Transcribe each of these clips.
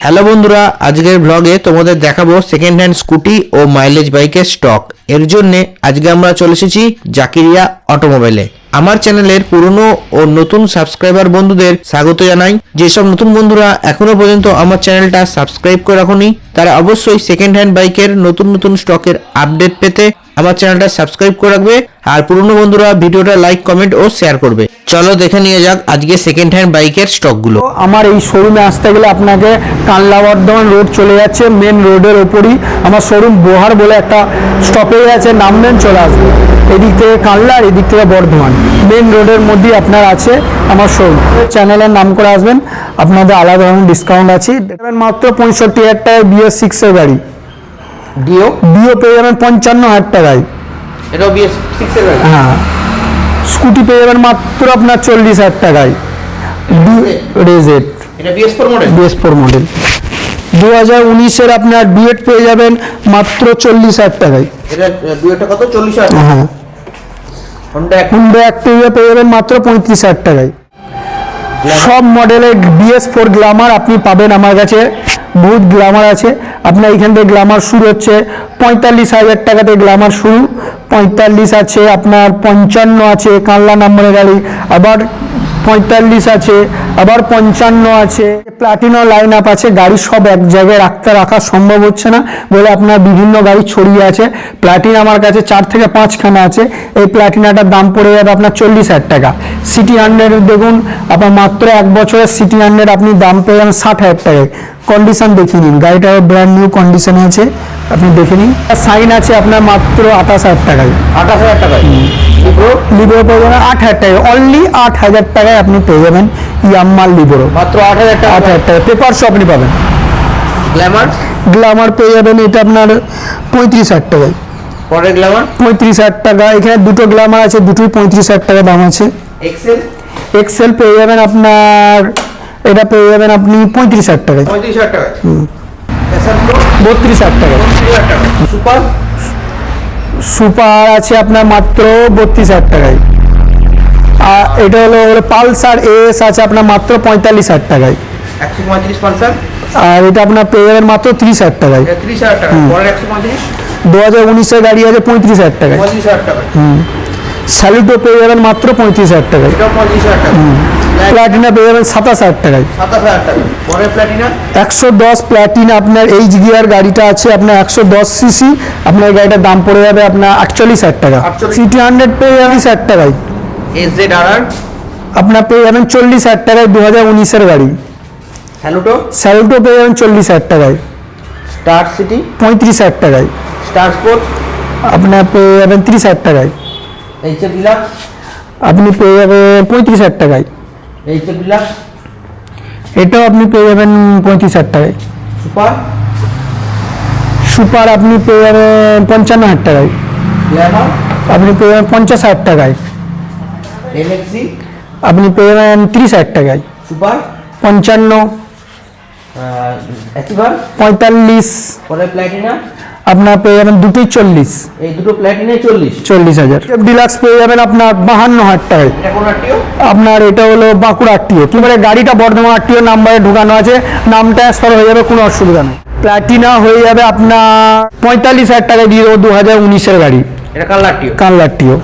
Hello বন্ধুরা, আজকের ব্লগে তোমাদের দেখাবো সেকেন্ড হ্যান্ড স্কুটি ও মাইলেজ বাইকের স্টক এর জন্য আজকে আমরা চলে এসেছি জাকিরিয়া অটোমোবাইলে আমার চ্যানেলের পুরনো ও নতুন সাবস্ক্রাইবার বন্ধুদের স্বাগত জানাই। যেসব নতুন বন্ধুরা এখনও পর্যন্ত আমার চ্যানেলটা সাবস্ক্রাইব করে রাখুনি, তারা অবশ্যই সেকেন্ড হ্যান্ড বাইকের নতুন নতুন স্টকের আপডেট পেতে আমার চ্যানেলটা সাবস্ক্রাইব করে রাখবে। আর পুরনো বন্ধুরা ভিডিওটা লাইক কমেন্ট ও শেয়ার করবে। চলো দেখে নিয়ে যাক আজকে সেকেন্ড হ্যান্ড বাইকের স্টকগুলো আমার এই শোরুমে আসতে গেলে আপনাকে কানলা বর্ধমান রোড চলে যাচ্ছে মেন রোডের ওপরই। আমার শোরুম বোহার বলে একটা স্টপেজ আছে নামবেন চলে আসবে। এদিক থেকে কানলা আর এদিক থেকে বর্ধমান। মেন রোডের মধ্যেই আপনার আছে আমার শোরুম চ্যানেলের নাম করে আসবেন আপনাদের আলাদা ধরনের ডিসকাউন্ট আছে। মাত্র পঁয়ষট্টি হাজার টাকায় বিএস সিক্সের গাড়ি। ডিও ডিও পেয়ে যাবেন পঞ্চান্ন হাজার টাকায়। এটাও বিএস সিক্সের গাড়ি? হ্যাঁ। স্কুটি পেয়ে যাবেন মাত্র আপনার চল্লিশ হাজার টাকায়। রেজেট বিএস ফোর মডেল দু হাজার উনিশের আপনার ডুয়েট পেয়ে যাবেন মাত্র চল্লিশ হাজার টাকায়। হ্যাঁ। হন্ডা অ্যাক্টিভা পেয়ে যাবেন মাত্র পঁয়ত্রিশ হাজার টাকায়। সব মডেলের বিএস ফোর গ্লামার আপনি পাবেন আমার কাছে। বহুত গ্লামার আছে। আপনার এখান থেকে গ্লামার শুরু হচ্ছে পঁয়তাল্লিশ হাজার টাকা থেকে গ্লামার শুরু। পঁয়তাল্লিশ আছে আপনার পঞ্চান্ন আছে কানলা নম্বরের গাড়ি। আবার পঁয়তাল্লিশ আছে, আবার পঞ্চান্ন আছে। প্লাটিনো লাইন আপ আছে, গাড়ি সব এক জায়গায় রাখতে রাখা সম্ভব হচ্ছে না। বলে আপনার বিভিন্ন গাড়ি ছড়িয়ে আছে। প্লাটিনা আমার কাছে চার থেকে পাঁচখানা আছে। এই প্লাটিনাটার দাম পড়ে যাবে আপনার চল্লিশ হাজার টাকা। সিটি হান্ড্রেড দেখুন, আপনার মাত্র এক বছরের সিটি হান্ড্রেড আপনি দাম পেয়ে যাবেন ষাট হাজার টাকায়। কন্ডিশন দেখিয়ে নিন। গাড়িটা ব্র্যান্ড নিউ কন্ডিশনে আছে আপনি দেখে নিন। সাইন আছে আপনার মাত্র আঠাশ হাজার টাকায়। আঠাশ হাজার টাকা লিব্রো পেয়ে যাবেন আট হাজার টাকায়। অনলি আট হাজার টাকায় আপনি পেয়ে যাবেন ইয়াম্মার লিবোরো মাত্র আট হাজার টাকা। আট হাজার টাকা পেপার শপ আপনি পাবেন। গ্ল্যামার গ্লামার পেয়ে যাবেন এটা আপনার পঁয়ত্রিশ হাজার টাকায়। পরের গ্ল্যামার পঁয়ত্রিশ হাজার টাকা। এখানে দুটো গ্লামার আছে দুটোই পঁয়ত্রিশ হাজার টাকা দাম আছে। এক্সেল এক্সেল পেয়ে যাবেন আপনার এটা পেয়ে যাবেন আপনি পঁয়ত্রিশ হাজার টাকায় পঁয়ত্রিশ হাজার টাকা প্যাশন বত্রিশ হাজার টাকায় টাকা সুপার সুপার আছে আপনার মাত্র বত্রিশ হাজার টাকায় আর এটা হলো হলো পালসার এস আছে আপনার মাত্র পঁয়তাল্লিশ হাজার টাকায় একশো পঁয়ত্রিশ পালসার আর এটা আপনার পেয়ে যাবেন মাত্র ত্রিশ হাজার টাকায় ত্রিশ হাজার টাকা একশো পঁয়ত্রিশ দু হাজার উনিশের গাড়ি আছে পঁয়ত্রিশ হাজার টাকায় পঁয়ত্রিশ হাজার টাকা স্যালুটো পেয়ে যাবেন মাত্র পঁয়ত্রিশ হাজার টাকায় পঁয়ত্রিশ হাজার টাকা প্লাটিনা পেয়ে যাবেন সাতাশ হাজার টাকায়। একশো দশ প্লাটিনা আপনার এইচ গিয়ার গাড়িটা আছে আপনার একশো দশ সিসি আপনার গাড়িটার দাম পড়ে যাবে আপনার আটচল্লিশ হাজার টাকা। সিটি হান্ড্রেড পেয়ে যাবেন হাজার টাকায়। আপনার পেয়ে যাবেন চল্লিশ হাজার টাকায় দু হাজার উনিশের গাড়ি। স্যালুটো? স্যালুটো পেয়ে যাবেন চল্লিশ হাজার টাকায়। Star city? পঁয়ত্রিশ হাজার টাকায়। Star sport? আপনার পেয়ে যাবেন তিরিশ হাজার টাকায়। ডিলাক্স? আপনি পেয়ে যাবেন পঁয়ত্রিশ হাজার টাকায়। এইচ এফ এটাও আপনি পেয়ে যাবেন পঁয়ত্রিশ হাজার টাকায়। সুপার? সুপার আপনি পেয়ে যাবেন পঞ্চান্ন হাজার টাকায়। আপনি পেয়ে যাবেন পঞ্চাশ হাজার টাকায়। এমএক্সি আপনি পেয়ে যাবেন তিরিশ হাজার টাকায়। সুপার? পঞ্চান্ন পঁয়তাল্লিশ। পরের প্ল্যাটিনা আপনার পেয়ে যাবেন দুটোই চল্লিশ। এই দুটো প্ল্যাটিনাই চল্লিশ। চল্লিশ হাজার। ডিলাক্স পেয়ে যাবেন আপনার বাহান্ন হাজার টাকায় আপনার এটা হলো বাঁকুড়া আটটিও এবারে গাড়িটা বর্ধমান আটটিও নাম্বারে ঢোকানো আছে। নাম ট্রান্সফার হয়ে যাবে কোনো অসুবিধা নেই। প্লাটিনা হয়ে যাবে আপনার পঁয়তাল্লিশ হাজার টাকা দিয়ে দেবো দু হাজার উনিশের গাড়ি। কানলাটিও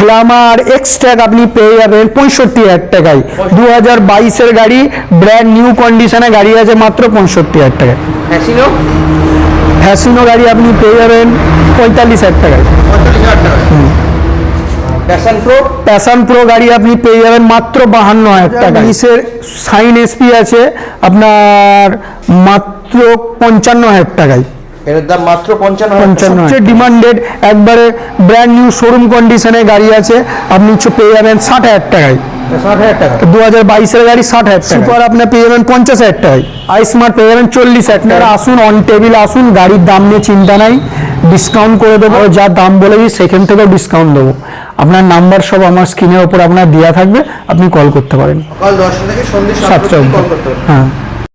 গ্ল্যামার এক্সট্রাক আপনি পেয়ে যাবেন পঁয়ষট্টি হাজার টাকায়। দু হাজার বাইশের গাড়ি ব্র্যান্ড নিউ কন্ডিশনে গাড়ি আছে মাত্র পঁয়ষট্টি হাজার টাকায়। হ্যাসিনো গাড়ি আপনি পেয়ে যাবেন পঁয়তাল্লিশ হাজার টাকায়। প্যাশন প্রো প্যাশন প্রো গাড়ি আপনি পেয়ে যাবেন মাত্র বাহান্ন হাজার টাকা নিসের সাইন এসপি আছে আপনার মাত্র পঞ্চান্ন হাজার টাকায়। এর দাম মাত্র পঞ্চান্ন পঞ্চান্ন সবচেয়ে ডিমান্ডেড একবারে ব্র্যান্ড নিউ শোরুম কন্ডিশনে গাড়ি আছে। আপনি হচ্ছে পেয়ে যাবেন ষাট হাজার টাকায়। ষাট হাজার টাকা। দু হাজার বাইশের গাড়ি ষাট হাজার সুপার আপনি পেয়ে যাবেন পঞ্চাশ হাজার টাকায়। আই স্মার্ট পেয়ে যাবেন চল্লিশ হাজার টাকা আসুন অন টেবিল আসুন গাড়ির দাম নিয়ে চিন্তা নাই। ডিসকাউন্ট করে দেবো যা দাম বলেছি সেখান থেকেও ডিসকাউন্ট দেবো। আপনার নাম্বার সব আমার স্ক্রিনের ওপর আপনার দেওয়া থাকবে আপনি কল করতে পারেন। সকাল দশটা থেকে সন্ধ্যে সাতটা হ্যাঁ।